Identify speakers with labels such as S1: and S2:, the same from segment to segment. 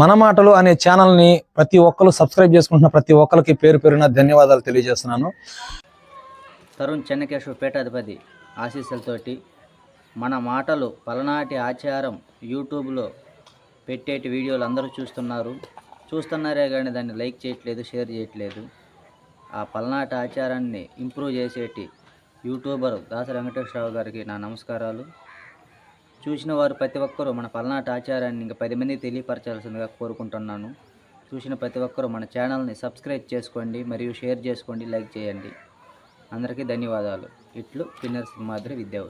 S1: మన మాటలు అనే ఛానల్ని ప్రతి ఒక్కరు సబ్స్క్రైబ్ చేసుకుంటున్న ప్రతి ఒక్కరికి పేరు పేరున ధన్యవాదాలు తెలియజేస్తున్నాను.
S2: తరుణ్ చెన్నకేశ్వర పీఠాధిపతి ఆశీస్సులతోటి మన మాటలు పలనాటి ఆచారం యూట్యూబ్లో పెట్టేటి వీడియోలు అందరూ చూస్తున్నారు. చూస్తున్నారే కానీ దాన్ని లైక్ చేయట్లేదు షేర్ చేయట్లేదు. ఆ పలనాటి ఆచారాన్ని ఇంప్రూవ్ చేసేటి యూట్యూబర్ దాస వెంకటేశ్వరరావు గారికి నా నమస్కారాలు. చూసిన వారు ప్రతి ఒక్కరూ మన పలనాటి ఆచారాన్ని ఇంకా పది మంది తెలియపరచాల్సిందిగా కోరుకుంటున్నాను. చూసిన ప్రతి ఒక్కరూ మన ఛానల్ని సబ్స్క్రైబ్ చేసుకోండి మరియు షేర్ చేసుకోండి లైక్ చేయండి. అందరికీ ధన్యవాదాలు. ఇట్లు పిన్నర్ సింహాద్రి విద్యా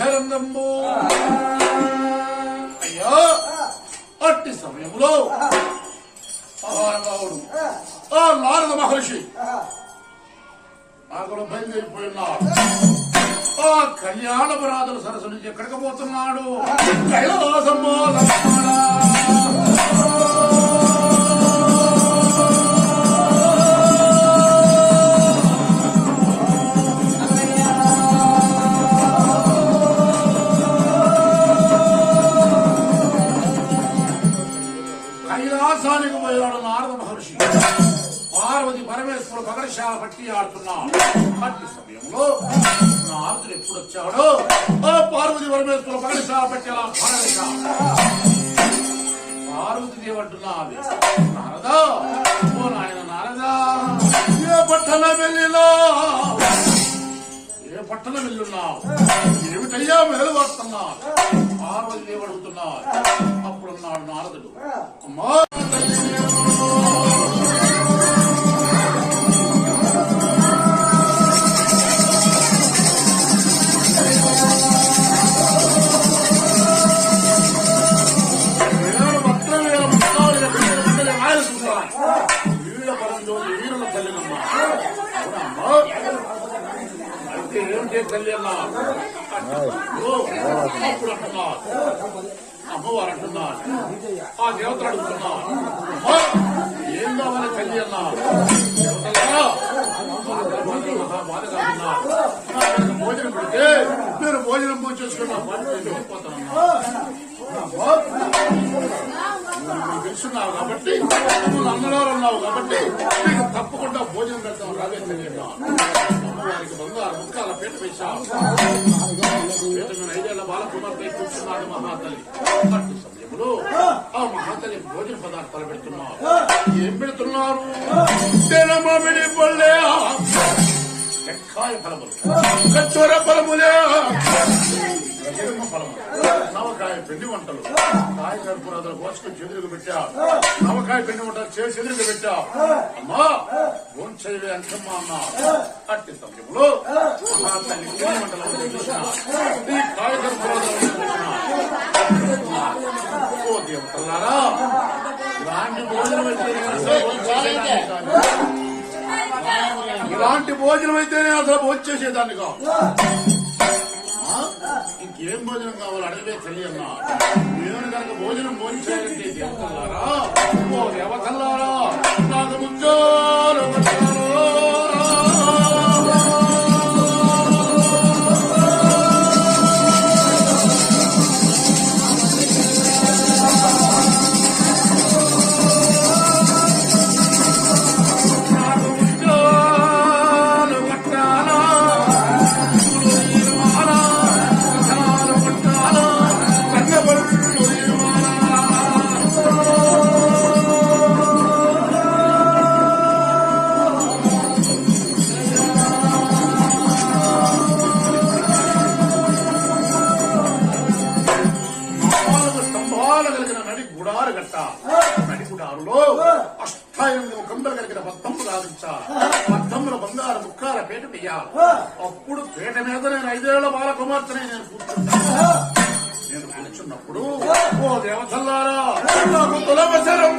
S2: వస్తు
S3: అయ్యో అట్టి సమయంలో మహానుభావుడు ఆ నారద మహర్షి నాగలు బయలుదేరిపోయినాడు ఆ కళ్యాణ పరాధుల సరస్సు నుంచి ఎక్కడికి పోతున్నాడు? కైలాసమ్మో కైలాసానికి పోయాడు నారద మహర్షి. పార్వతి పరమేశ్వరుడు పగరశాల పట్టి ఆడుతున్నాడు అట్టి సమయంలో నారదుడు ఎప్పుడు వచ్చాడో ఆ పార్వతి పరమేశ్వరుడు పగరశాల పట్టి అలా పార్వతి దేవంటున్నది నారదా ఓ నాయన నారదా ఏ పట్టణం వెళ్ళినా ఏ పట్టణం వెళ్ళున్నావు ఏమిటయ్యా మేలు వస్తున్నా పార్వతి దేవి అడుగుతున్నారు అప్పుడున్నాడు నారదుడు అమ్మా వేల అప్పుడు అంటున్నారు అమ్మవారు అంటున్నారు ఆ దేవతలు అడుగుతున్నారు అమ్మా, ఏం కావాలి తల్లి అన్నా దేవతలారా, అమ్మవారు మహా భోజనం పెడితే నేను భోజనం పూజ చేసుకున్నా వెళ్ళిపోతానమ్మా అమ్మా, తెలుసున్నావు కాబట్టి నువ్వు అన్నగారు ఉన్నావు కాబట్టి నీకు తప్పకుండా భోజనం పెడతాం రావే తెలియదు అమ్మవారికి బంగారు ముఖాల పీట వేశాం ఐదేళ్ళ బాలకుమార్తె కూర్చున్నాడు మహాతల్లి అట్టి సమయంలో ఆ మహాతల్లి భోజన పదార్థాలు పెడుతున్నారు ఏం పెడుతున్నారు తెలమమిడి పళ్ళే ఎక్కాయ ఫలములు కచ్చోర ఫలములే ఎరుమ ఫలములు నవకాయ పిండి వంటలు. కాయ కర్పూరాలు కోసుకొని చెదురుకు పెట్టా. నవకాయ పిండి వంటలు చేసి చెదురుకు పెట్టా. అమ్మా ఫోన్ చేయవే అంకమ్మ అన్నా. అట్టి సమయంలో దేవతలారా ఇలాంటి భోజనం అయితే. ఇలాంటి భోజనం అయితేనే అసలు భోంచేసేదాన్ని కాదు. ఆ? ఏం భోజనం కావాలి అడగవే తెలియన్నా నేను కనుక భోజనం భోంచేయాలంటే దేవతల్లారా. ఓ దేవతల్లారా. నాకు ముందు స్తంభాలు కలిగిన నడి గుడారు గట్ట. నడి గుడారులో అష్టాయుధ కొండలు కలిగిన పద్దమ్ము సాధించా. బంగారు ముక్కాల పీట పెయ్యాలి అప్పుడు పీట మీద నేను ఐదేళ్ళ బాల కుమార్తెని నేను కూర్చుంటా నేను కూర్చున్నప్పుడు ఓ దేవతల్లారా నాకు కులవసరం